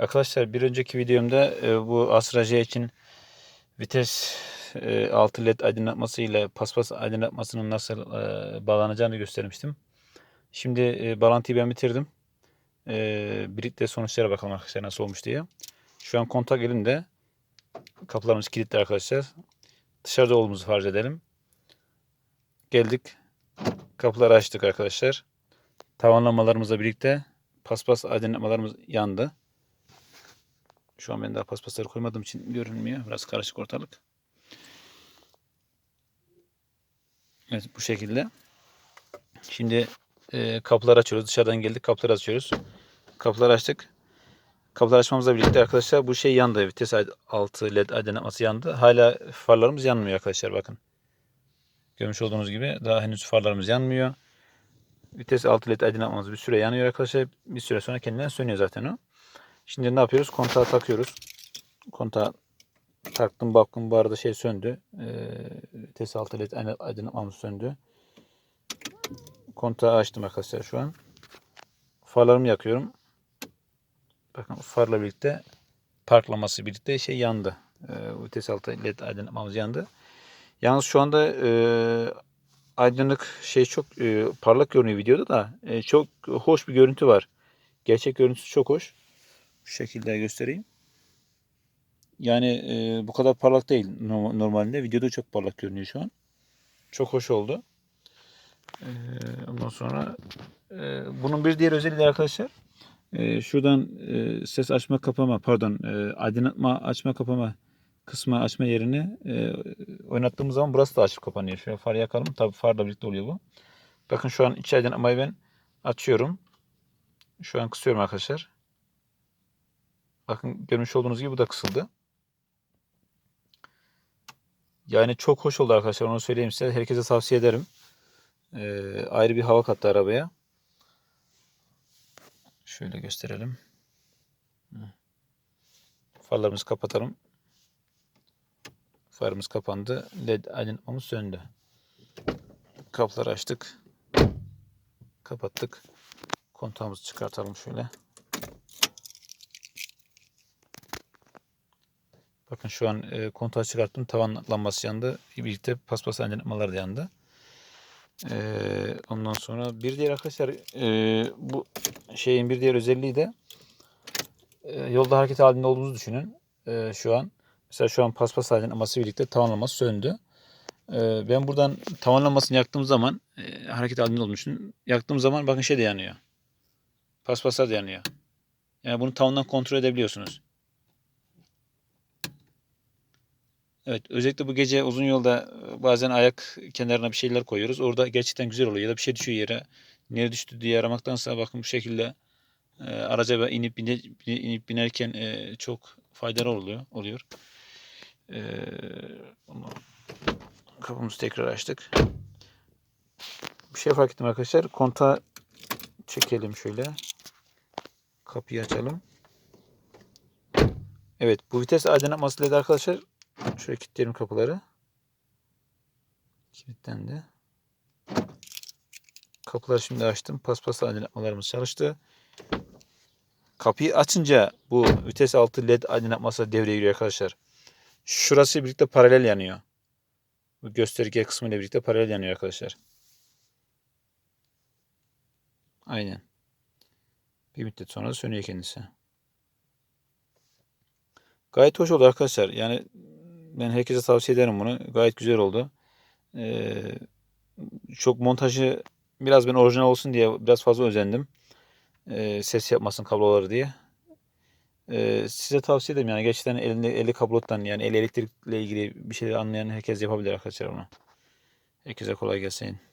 Arkadaşlar bir önceki videomda e, bu Astra J için vites e, 6 led aydınlatması ile paspas aydınlatmasının nasıl e, bağlanacağını göstermiştim. Şimdi e, bağlantıyı ben bitirdim. E, birlikte sonuçlara bakalım arkadaşlar nasıl olmuş diye. Şu an kontak elimde. Kapılarımız kilitli arkadaşlar. Dışarıda olduğumuzu farz edelim. Geldik. Kapıları açtık arkadaşlar. Tavanlamalarımızla birlikte paspas aydınlatmalarımız yandı. Şu an ben daha paspasları koymadığım için görünmüyor. Biraz karışık ortalık. Evet bu şekilde. Şimdi e, kapıları açıyoruz. Dışarıdan geldik kapıları açıyoruz. Kapıları açtık. Kapıları açmamızla birlikte arkadaşlar bu şey yandı. Vites altı led aydınlatması yandı. Hala farlarımız yanmıyor arkadaşlar bakın. Görmüş olduğunuz gibi daha henüz farlarımız yanmıyor. Vites altı led aydınlatmamız bir süre yanıyor arkadaşlar. Bir süre sonra kendinden sönüyor zaten o. Şimdi ne yapıyoruz? Kontağı takıyoruz. Kontağı taktım baktım bu arada şey söndü. Ee, vites altı led aydınlatmamız söndü. Kontağı açtım arkadaşlar şu an. Farlarımı yakıyorum. Bakın farla birlikte parklaması birlikte şey yandı. Ee, vites altı led aydınlatmamız yandı. Yalnız şu anda e, aydınlık şey çok e, parlak görünüyor videoda da e, çok hoş bir görüntü var. Gerçek görüntüsü çok hoş. Bu şekilde göstereyim. Yani e, bu kadar parlak değil no- normalde. Videoda çok parlak görünüyor şu an. Çok hoş oldu. E, ondan sonra e, bunun bir diğer özelliği de arkadaşlar. E, şuradan e, ses açma kapama pardon e, aydınlatma açma kapama kısmı açma yerini e, oynattığımız zaman burası da açıp kapanıyor. Şöyle far yakalım. Tabi farla birlikte oluyor bu. Bakın şu an iç aydınlatmayı ben açıyorum. Şu an kısıyorum arkadaşlar. Bakın görmüş olduğunuz gibi bu da kısıldı. Yani çok hoş oldu arkadaşlar onu söyleyeyim size. Herkese tavsiye ederim. Ee, ayrı bir hava kattı arabaya. Şöyle gösterelim. Farlarımızı kapatalım. Farımız kapandı. LED aydınlatmamız söndü. Kapıları açtık. Kapattık. Kontağımızı çıkartalım şöyle. Bakın şu an e, kontağı çıkarttım. Tavan lambası yandı. Birlikte paspas aydınlatmalar da yandı. E, ondan sonra bir diğer arkadaşlar e, bu şeyin bir diğer özelliği de e, yolda hareket halinde olduğunuzu düşünün. E, şu an mesela şu an paspas aydınlatması birlikte tavan lambası söndü. E, ben buradan tavan lambasını yaktığım zaman e, hareket halinde olduğunu düşünün. Yaktığım zaman bakın şey de yanıyor. Paspaslar da yanıyor. Yani bunu tavandan kontrol edebiliyorsunuz. Evet, özellikle bu gece uzun yolda e, bazen ayak kenarına bir şeyler koyuyoruz. Orada gerçekten güzel oluyor. Ya da bir şey düşüyor yere. Nereye düştü diye aramaktansa bakın bu şekilde e, araca inip, bine, inip binerken e, çok faydalı oluyor. oluyor. E, onu, kapımızı tekrar açtık. Bir şey fark ettim arkadaşlar. Kontağı çekelim şöyle. Kapıyı açalım. Evet bu vites aydınlatması led arkadaşlar Şöyle kilitleyelim kapıları. Kilitlendi. Kapıları şimdi açtım. Paspas aydınlatmalarımız çalıştı. Kapıyı açınca bu vites altı led aydınlatması devreye giriyor arkadaşlar. Şurası birlikte paralel yanıyor. Bu gösterge kısmı birlikte paralel yanıyor arkadaşlar. Aynen. Bir müddet sonra sönüyor kendisi. Gayet hoş oldu arkadaşlar. Yani ben herkese tavsiye ederim bunu. Gayet güzel oldu. Ee, çok montajı biraz ben orijinal olsun diye biraz fazla özendim. Ee, ses yapmasın kabloları diye. Ee, size tavsiye ederim yani gerçekten elinde eli kablodan yani el elektrikle ilgili bir şeyler anlayan herkes yapabilir arkadaşlar onu. Herkese kolay gelsin.